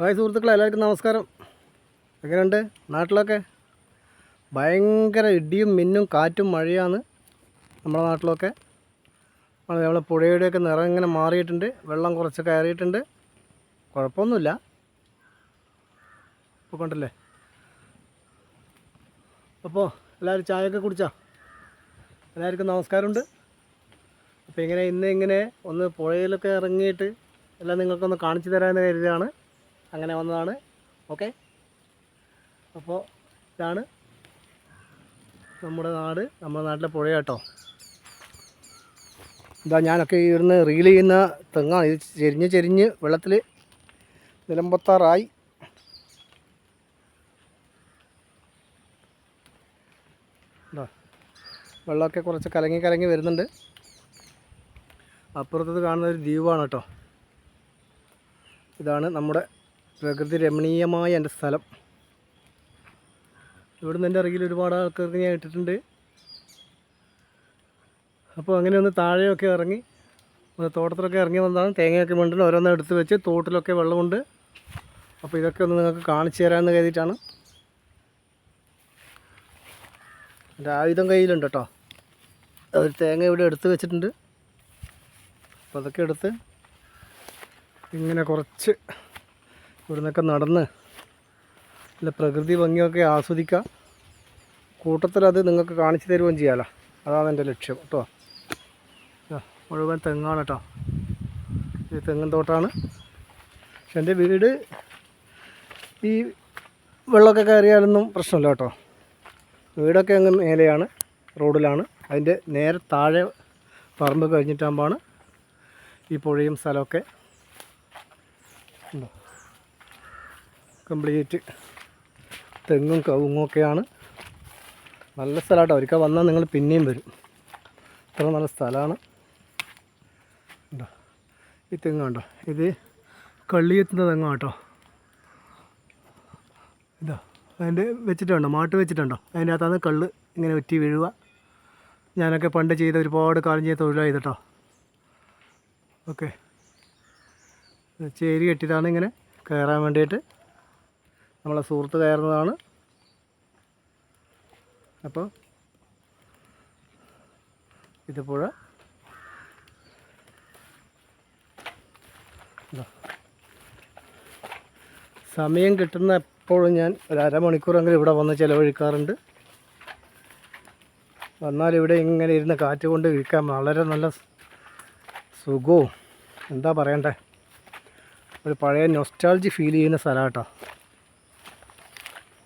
Hi സുഹൃത്തുക്കളെ എല്ലാവർക്കും നമസ്കാരം. എങ്ങനെയുണ്ട്? നാട്ടിലൊക്കെ ഭയങ്കര ഇടിയും മിന്നും കാറ്റും മഴയാണ് നമ്മുടെ നാട്ടിലൊക്കെ. നമ്മളെ പുഴയുടെയൊക്കെ നിറം ഇങ്ങനെ മാറിയിട്ടുണ്ട്. വെള്ളം കുറച്ച് കയറിയിട്ടുണ്ട്. കുഴപ്പമൊന്നുമില്ല. ഇപ്പോൾ കണ്ടല്ലേ? അപ്പോൾ എല്ലാവരും ചായയൊക്കെ കുടിച്ചാ? എല്ലാവർക്കും നമസ്കാരമുണ്ട്. അപ്പോൾ ഇങ്ങനെ ഇന്ന് ഇങ്ങനെ ഒന്ന് പുഴയിലൊക്കെ ഇറങ്ങിയിട്ട് എല്ലാം നിങ്ങൾക്കൊന്ന് കാണിച്ചു തരാമെന്ന് കരുതിയാണ് അങ്ങനെ വന്നതാണ്. ഓക്കെ? അപ്പോൾ ഇതാണ് നമ്മുടെ നാട് നമ്മുടെ നാട്ടിലെ പുഴ കേട്ടോ. ഇതാ ഞാനൊക്കെ ഇരുന്ന് റീൽ ചെയ്യുന്ന തെങ്ങാണ് ഇത് ചെരിഞ്ഞ് ചെരിഞ്ഞ് വെള്ളത്തിൽ നിലമ്പത്താറായി വെള്ളമൊക്കെ കുറച്ച് കലങ്ങി കലങ്ങി വരുന്നുണ്ട്. അപ്പുറത്തത് കാണുന്ന ഒരു ദ്വീപാണ് കേട്ടോ. ഇതാണ് നമ്മുടെ പ്രകൃതി രമണീയമായ എന്റെ സ്ഥലം. ഇവിടുന്ന് എന്റെ അറിയിൽ ഒരുപാട് ആൾക്കാർക്ക് ഞാൻ ഇട്ടിട്ടുണ്ട്. അപ്പോൾ അങ്ങനെ ഒന്ന് താഴെയൊക്കെ ഇറങ്ങി ഒന്ന് തോട്ടത്തിലൊക്കെ ഇറങ്ങി വന്നതാണ്. തേങ്ങയൊക്കെ വേണ്ടിട്ട് ഓരോന്ന് എടുത്ത് വെച്ച് തോട്ടിലൊക്കെ വെള്ളമുണ്ട്. അപ്പോൾ ഇതൊക്കെ ഒന്ന് നിങ്ങൾക്ക് കാണിച്ചു തരാമെന്ന് കരുതിയിട്ടാണ്. എന്റെ ആയുധം കയ്യിലുണ്ട് കേട്ടോ. ഒരു തേങ്ങ ഇവിടെ എടുത്ത് വെച്ചിട്ടുണ്ട്. അപ്പോൾ അതൊക്കെ എടുത്ത് ഇങ്ങനെ കുറച്ച് ഇവിടുന്നൊക്കെ നടന്ന് നല്ല പ്രകൃതി ഭംഗിയൊക്കെ ആസ്വദിക്കാം. കൂട്ടത്തിൽ അത് നിങ്ങൾക്ക് കാണിച്ചു തരുകയും ചെയ്യാമല്ലോ അതാണ് എന്റെ ലക്ഷ്യം കേട്ടോ. മുഴുവൻ തെങ്ങാണ് കേട്ടോ. ഈ തെങ്ങും തോട്ടാണ് പക്ഷെ എന്റെ വീട് ഈ വെള്ളമൊക്കെ കയറിയാലൊന്നും പ്രശ്നമില്ല കേട്ടോ. വീടൊക്കെ അങ്ങ് മേലെയാണ് റോഡിലാണ്. അതിന്റെ നേരെ താഴെ പറമ്പ് കഴിഞ്ഞിട്ടാകുമ്പോൾ ഈ പുഴയും സ്ഥലമൊക്കെ ഉണ്ടോ? കംപ്ലീറ്റ് തെങ്ങും കവുങ്ങും ഒക്കെയാണ്. നല്ല സ്ഥലമാട്ടോ. ഒരിക്കൽ വന്നാൽ നിങ്ങൾ പിന്നെയും വരും. ഇത്ര നല്ല സ്ഥലമാണ്. ഈ തെങ്ങ് കണ്ടോ? ഇത് കള്ളിയെത്തുന്ന തെങ്ങാണ് കേട്ടോ ഇതാ അതിന്റെ വെച്ചിട്ടുണ്ടോ മാട്ട് വെച്ചിട്ടുണ്ടോ അതിന്റെ അകത്താണ് കള്ള് ഇങ്ങനെ ഒറ്റി വീഴുക. ഞാനൊക്കെ പണ്ട് ചെയ്ത ഒരുപാട് കാലം ചെയ്ത തൊഴിലായത് കേട്ടോ ഓക്കെ ചേരി കെട്ടിയതാണ് ഇങ്ങനെ കയറാൻ വേണ്ടിയിട്ട് നമ്മളെ സുഹൃത്ത് കയറുന്നതാണ്. അപ്പോൾ ഇത്. പുഴ സമയം കിട്ടുന്ന എപ്പോഴും ഞാൻ ഒരു അരമണിക്കൂറെങ്കിലും ഇവിടെ വന്ന് ചിലവഴിക്കാറുണ്ട്. വന്നാൽ ഇവിടെ ഇങ്ങനെ ഇരുന്ന് കാറ്റ് കൊണ്ട് ഇരിക്കാൻ വളരെ നല്ല സുഖവും. എന്താ പറയണ്ടേ? ഒരു പഴയ നൊസ്റ്റാൾജി ഫീൽ ചെയ്യുന്ന സ്ഥലമാട്ടോ.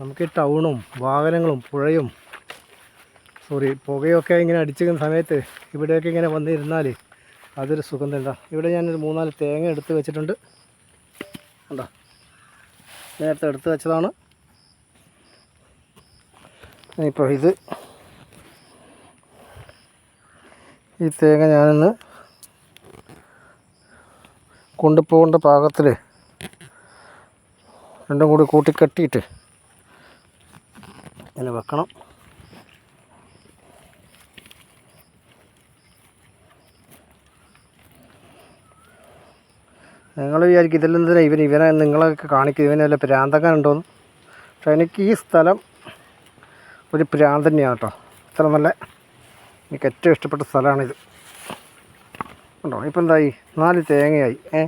നമുക്ക് ഈ ടൗണും വാഹനങ്ങളും പുഴയും സോറി പുകയൊക്കെ ഇങ്ങനെ അടിച്ചിരിക്കുന്ന സമയത്ത് ഇവിടെയൊക്കെ ഇങ്ങനെ വന്നിരുന്നാൽ അതൊരു സുഖം തന്നെ. ഇവിടെ ഞാനൊരു മൂന്നാൽ തേങ്ങ എടുത്ത് വെച്ചിട്ടുണ്ട്. ഉണ്ടോ നേരത്തെ എടുത്ത് വെച്ചതാണ്. ഇപ്പോൾ ഇത് ഈ തേങ്ങ ഞാനിന്ന് കൊണ്ടുപോകേണ്ട പാകത്തിൽ രണ്ടും കൂടി കൂട്ടിക്കെട്ടിയിട്ട് ഇങ്ങനെ വെക്കണം. നിങ്ങൾ വിചാരിക്കും ഇതിലെന്തിനാ ഇവൻ ഇവനെ നിങ്ങളൊക്കെ കാണിക്കും ഇവനെ വല്ല പ്രാന്തകൻ ഉണ്ടോന്ന് പക്ഷേ എനിക്ക് ഈ സ്ഥലം ഒരു പ്രാന്ത് തന്നെയാണ് കേട്ടോ. ഇത്ര നല്ല എനിക്ക് ഏറ്റവും ഇഷ്ടപ്പെട്ട സ്ഥലമാണിത് ഉണ്ടോ? ഇപ്പം എന്തായി? നാല് തേങ്ങയായി. ഏ?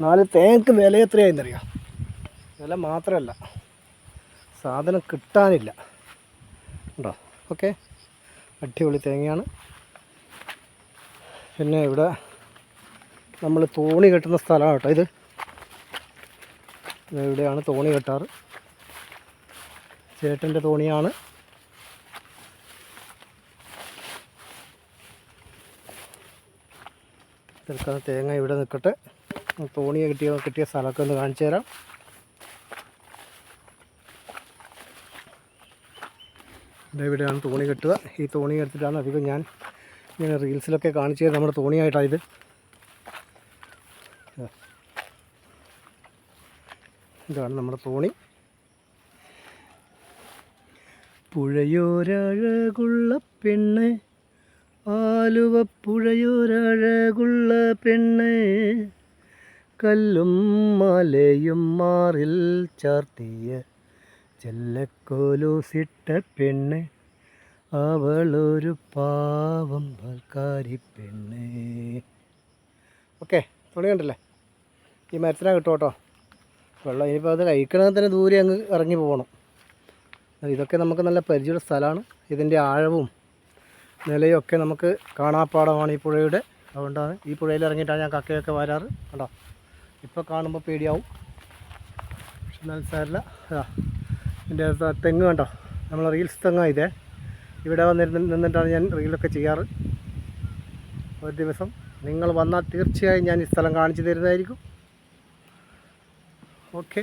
നാല് തേങ്ങക്ക് വില എത്രയായിരുന്നറിയാം വില മാത്രമല്ല. സാധനം കിട്ടാനില്ല. ഉണ്ടോ? ഓക്കെ. അടിപൊളി തേങ്ങയാണ്. പിന്നെ ഇവിടെ നമ്മൾ തോണി കെട്ടുന്ന സ്ഥലമാണ് കേട്ടോ ഇത്. ഇവിടെയാണ് തോണി കെട്ടാറ്. ചേട്ടന്റെ തോണിയാണ്. തേങ്ങ ഇവിടെ നിൽക്കട്ടെ തോണി കിട്ടിയ കിട്ടിയ സ്ഥലമൊക്കെ ഒന്ന് കാണിച്ചു തരാം. ഇവിടെയാണ് തോണി കെട്ടുക. ഈ തോണി എടുത്തിട്ടാണ് അധികം ഞാൻ ഇങ്ങനെ റീൽസിലൊക്കെ കാണിച്ചത് നമ്മുടെ തോണിയായിട്ടാണ് ഇത്. ഇതാണ് നമ്മുടെ തോണി. പുഴയോരഴകുള്ള പെണ്ണ്. ആലുവ പുഴയോരഴകുള്ള പെണ്ണ്. കല്ലും മലയും മാറിൽ ചാർത്തിയ ചെല്ലക്കോലൂസിട്ട പെണ്ണ്. അവളൊരു പാവം പൽക്കാരി പെണ്ണ്. ഓക്കെ തുണിയുണ്ടല്ലേ ഈ മരത്തിനാ കിട്ടും കേട്ടോ വെള്ളം ഇനിയിപ്പോൾ അത് കഴിക്കണമെങ്കിൽ തന്നെ ദൂരെ അങ്ങ് ഇറങ്ങി പോകണം. ഇതൊക്കെ നമുക്ക് നല്ല പരിചയമുള്ള സ്ഥലമാണ്. ഇതിന്റെ ആഴവും നിലയും ഒക്കെ നമുക്ക് കാണാപ്പാടമാണ് ഈ പുഴയുടെ. അതുകൊണ്ടാണ് ഈ പുഴയിൽ ഇറങ്ങിയിട്ടാണ് ഞാൻ കക്കയൊക്കെ വരാറ്. കണ്ടോ? ഇപ്പോൾ കാണുമ്പോൾ പേടിയാവും. പക്ഷെ എന്നാൽ സാരില്ല അതാ എന്റെ തെങ്ങ് കണ്ടോ? നമ്മൾ റീൽസ് തെങ്ങാ ഇതേ. ഇവിടെ വന്നിരുന്ന് നിന്നിട്ടാണ് ഞാൻ റീലൊക്കെ ചെയ്യാറ്. ഒരു ദിവസം നിങ്ങൾ വന്നാൽ തീർച്ചയായും ഞാൻ ഈ സ്ഥലം കാണിച്ചു തരുന്നതായിരിക്കും. ഓക്കെ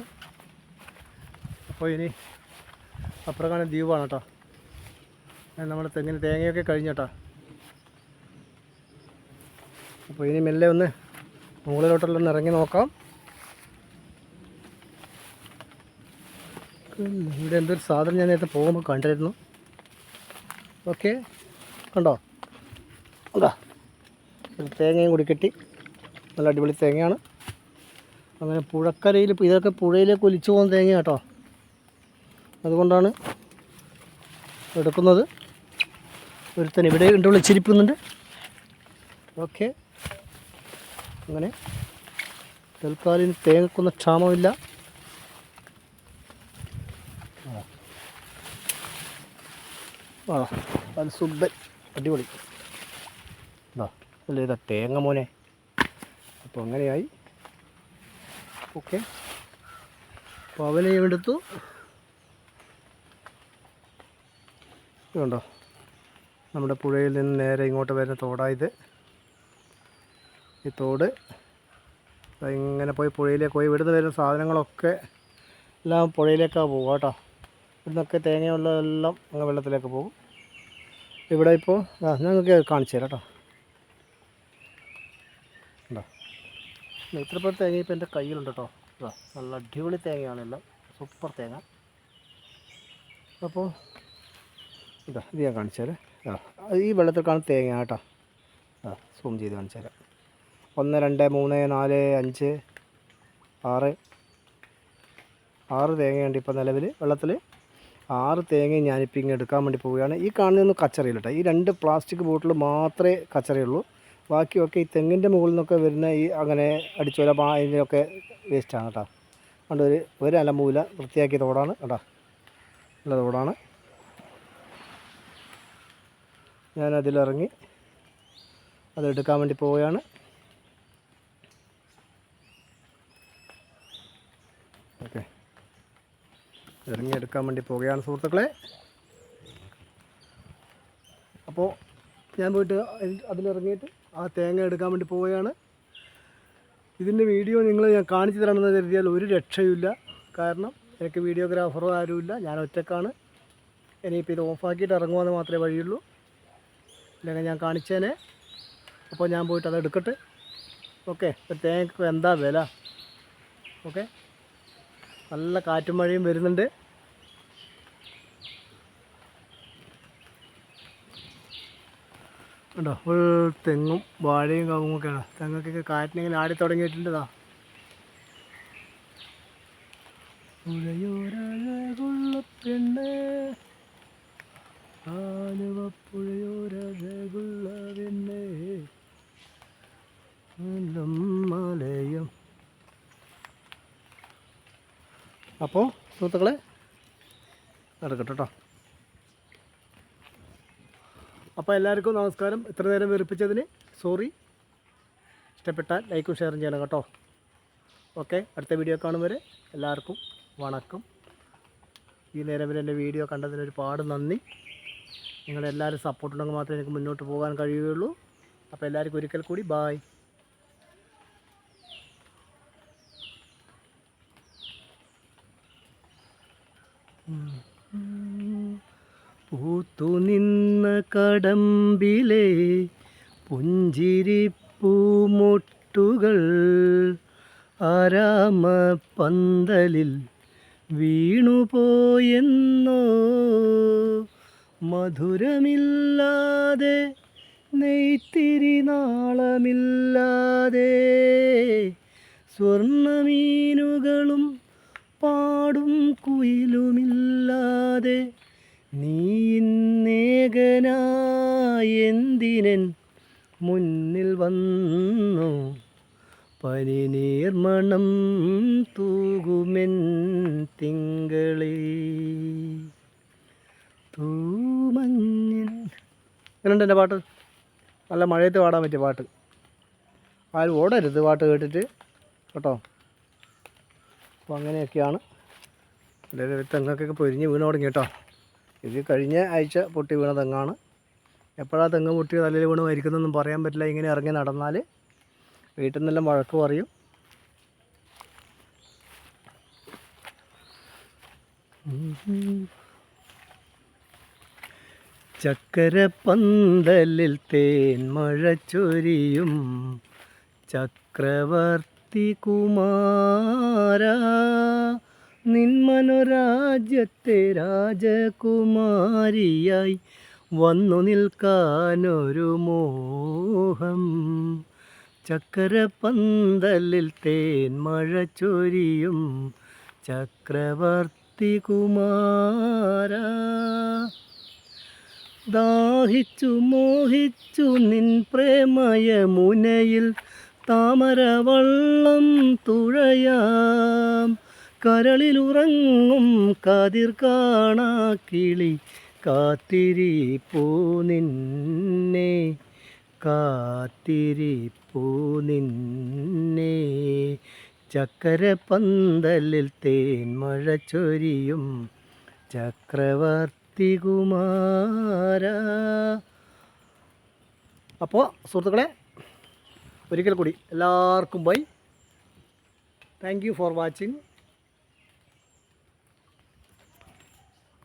അപ്പോൾ ഇനി അപ്പുറം കാണുന്ന ദ്വീപാണ് കേട്ടോ. നമ്മുടെ തെങ്ങിന് തേങ്ങയൊക്കെ കഴിഞ്ഞോട്ടോ അപ്പോൾ ഇനി മെല്ലെ ഒന്ന് മുകളിലോട്ടുള്ള ഒന്ന് ഇറങ്ങി നോക്കാം. ഇവിടെ എന്തൊരു സാധനം ഞാൻ നേരത്തെ പോകുമ്പോൾ കണ്ടിരുന്നു. ഓക്കെ. കണ്ടോ? ഒരു തേങ്ങയും കൂടി കെട്ടി. നല്ല അടിപൊളി തേങ്ങയാണ്. അങ്ങനെ പുഴക്കരയിൽ ഇതൊക്കെ പുഴയിലേക്ക് ഒലിച്ചു പോകുന്ന തേങ്ങ കേട്ടോ അതുകൊണ്ടാണ് എടുക്കുന്നത്. ഒരുത്തൻ ഇവിടെ ഉണ്ട് വിളിച്ചിരിക്കുന്നുണ്ട്. ഓക്കെ. അങ്ങനെ തൽക്കാലം തേങ്ങക്കൊന്നും ക്ഷാമമില്ല. സുബൻ അടിപൊളി. അല്ല ഇതാ തേങ്ങ മോനെ. അപ്പോൾ അങ്ങനെയായി. ഓക്കെ. അപ്പോൾ അവനെ എടുത്തു. ഉണ്ടോ നമ്മുടെ പുഴയിൽ നിന്ന് നേരെ ഇങ്ങോട്ട് വരുന്ന തോടായത് ഈ തോട്. ഇങ്ങനെ പോയി പുഴയിലേക്ക് പോയി. ഇവിടുന്ന് വരുന്ന സാധനങ്ങളൊക്കെ എല്ലാം പുഴയിലേക്കാണ് പോകുക കേട്ടോ. ഇവിടുന്നൊക്കെ തേങ്ങയുള്ളതെല്ലാം അങ്ങ് വെള്ളത്തിലേക്ക് പോകും. ഇവിടെ ഇപ്പോൾ ആ ഞങ്ങൾക്ക് കാണിച്ചു തരാം കേട്ടോ. ഉണ്ടോ ഇത്രപ്പോൾ തേങ്ങ ഇപ്പോൾ എന്റെ കയ്യിലുണ്ട് കേട്ടോ. നല്ല അടിപൊളി തേങ്ങയാണ് എല്ലാം. സൂപ്പർ തേങ്ങ. അപ്പോൾ ഇതാ ഇത് ഞാൻ കാണിച്ചു തരാം. ആ ഈ വെള്ളത്തിൽ കാണുന്ന തേങ്ങ കേട്ടോ. ആ സൂം ചെയ്ത് കാണിച്ചു തരാം. ഒന്ന് രണ്ട് മൂന്ന് നാല് അഞ്ച് ആറ്. ആറ് തേങ്ങയുണ്ട് ഇപ്പോൾ നിലവിൽ വെള്ളത്തിൽ ആറ് തേങ്ങ ഞാനിപ്പോൾ ഇങ്ങനെ എടുക്കാൻ വേണ്ടി പോവുകയാണ്. ഈ കാണുന്ന കച്ചറയില്ല ഈ രണ്ട് പ്ലാസ്റ്റിക് ബോട്ടിൽ മാത്രമേ കച്ചറയുള്ളൂ. ബാക്കിയൊക്കെ ഈ തെങ്ങിന്റെ മുകളിൽ നിന്നൊക്കെ വരുന്ന ഈ അങ്ങനെ അടിച്ചോല പാ അതിന്റെയൊക്കെ വേസ്റ്റാണ് കേട്ടോ അതുകൊണ്ട് ഒരു ഒരു അലമൂല വൃത്തിയാക്കിയ തോടാണ് കേട്ടോ നല്ല തോടാണ്. ഞാനതിലിറങ്ങി അതെടുക്കാൻ വേണ്ടി പോവുകയാണ് ഓക്കെ ഇറങ്ങി എടുക്കാൻ വേണ്ടി പോവുകയാണ് സുഹൃത്തുക്കളെ. അപ്പോൾ ഞാൻ പോയിട്ട് അതിലിറങ്ങിയിട്ട് ആ തേങ്ങ എടുക്കാൻ വേണ്ടി പോവുകയാണ്. ഇതിന്റെ വീഡിയോ നിങ്ങൾ ഞാൻ കാണിച്ചു തരണമെന്ന് കരുതിയാൽ ഒരു രക്ഷയുമില്ല. കാരണം എനിക്ക് വീഡിയോഗ്രാഫറോ ആരുമില്ല. ഞാൻ ഒറ്റക്കാണ്. ഇനിയിപ്പോൾ ഇത് ഓഫാക്കിയിട്ട് ഇറങ്ങുമെന്ന് മാത്രമേ വഴിയുള്ളൂ. ഇല്ലെങ്കിൽ ഞാൻ കാണിച്ചേനെ. അപ്പോൾ ഞാൻ പോയിട്ട് അത് എടുക്കട്ടെ. ഓക്കെ. തേങ്ങ തേങ്ങക്ക് എന്താ വില? ഓക്കെ. നല്ല കാറ്റും മഴയും വരുന്നുണ്ട്. ഉണ്ടോ ഫുൾ തെങ്ങും വാഴയും കവുങ്ങൊക്കെയാണ് തെങ്ങൊക്കെ കാറ്റിനിങ്ങനെ ആടി തുടങ്ങിയിട്ടുണ്ടതാ പുഴയോരഴകുള്ള പെണ്ണ് ആലുവ പുഴയോരഴകുള്ള പെണ്ണേ മലം മലയും അപ്പോൾ സുഹൃത്തുക്കളെ നടക്കട്ടെ കേട്ടോ അപ്പോൾ എല്ലാവർക്കും നമസ്കാരം. ഇത്ര നേരം വെറുപ്പിച്ചതിന് സോറി. ഇഷ്ടപ്പെട്ടാൽ ലൈക്കും ഷെയറും ചെയ്യണം കേട്ടോ. ഓക്കെ അടുത്ത വീഡിയോ കാണും വരെ എല്ലാവർക്കും വണക്കം. ഈ നേരം വരെ എന്റെ വീഡിയോ കണ്ടതിന് ഒരുപാട് നന്ദി. നിങ്ങളെല്ലാവരും സപ്പോർട്ടുണ്ടെങ്കിൽ മാത്രമേ എനിക്ക് മുന്നോട്ട് പോകാൻ കഴിയുകയുള്ളൂ. അപ്പോൾ എല്ലാവർക്കും ഒരിക്കൽ കൂടി ബായ് കടമ്പിലെ പുഞ്ചിരിപ്പൂമൊട്ടുകൾ ആരാമ പന്തലിൽ വീണുപോയെന്നോ മധുരമില്ലാതെ നെയ്ത്തിരി നാളമില്ലാതെ സ്വർണമീനുകളും പാടും കുയിലുമില്ലാതെ നീ മുന്നിൽ വന്നു? പനി നീർമണം തൂകുമെൻ തിങ്കളി. തൂമഞ്ഞിൻ. എങ്ങനെയുണ്ട് എന്റെ പാട്ട്. നല്ല മഴയത്ത് പാടാൻ പറ്റിയ പാട്ട്. ആരും ഓടരുത് പാട്ട് കേട്ടിട്ട്. കേട്ടോ? അപ്പോൾ അങ്ങനെയൊക്കെയാണ്. എല്ലാവരും തെങ്ങൊക്കെ പൊരിഞ്ഞ് വീണ് തുടങ്ങി കേട്ടോ. ഇത് കഴിഞ്ഞ ആഴ്ച പൊട്ടി വീണ തെങ്ങാണ്. എപ്പോഴാണ് തെങ്ങ് പൊട്ടി തലയിൽ വീണ് മരിക്കുന്നതെന്നും പറയാൻ പറ്റില്ല. ഇങ്ങനെ ഇറങ്ങി നടന്നാൽ വീട്ടിൽ നിന്നെല്ലാം വഴക്ക് പറയും. ചക്കരപ്പന്തലിൽ തേൻ മഴ ചൊരിയും. ചക്രവർത്തി കുമാര. നിന്മനോരാജ്യത്തെ രാജകുമാരിയായി വന്നു നിൽക്കാനൊരു മോഹം. ചക്രപന്തലിൽ തേൻ മഴ ചൊരിയും ചക്രവർത്തി കുമാര. ദാഹിച്ചു മോഹിച്ചു നിൻ പ്രേമയ മുനയിൽ താമരവള്ളം തുഴയാം. കരളിലുറങ്ങും കതിർ കാണാ കിളി. കാത്തിരിപ്പൂ നിന്നെ കാത്തിരിപ്പൂ നിന്നെ. ചക്കരപ്പന്തലിൽ തേൻ മഴ ചൊരിയും ചക്രവർത്തി കുമാര അപ്പോൾ സുഹൃത്തുക്കളെ ഒരിക്കൽ കൂടി എല്ലാവർക്കും bye thank you for watching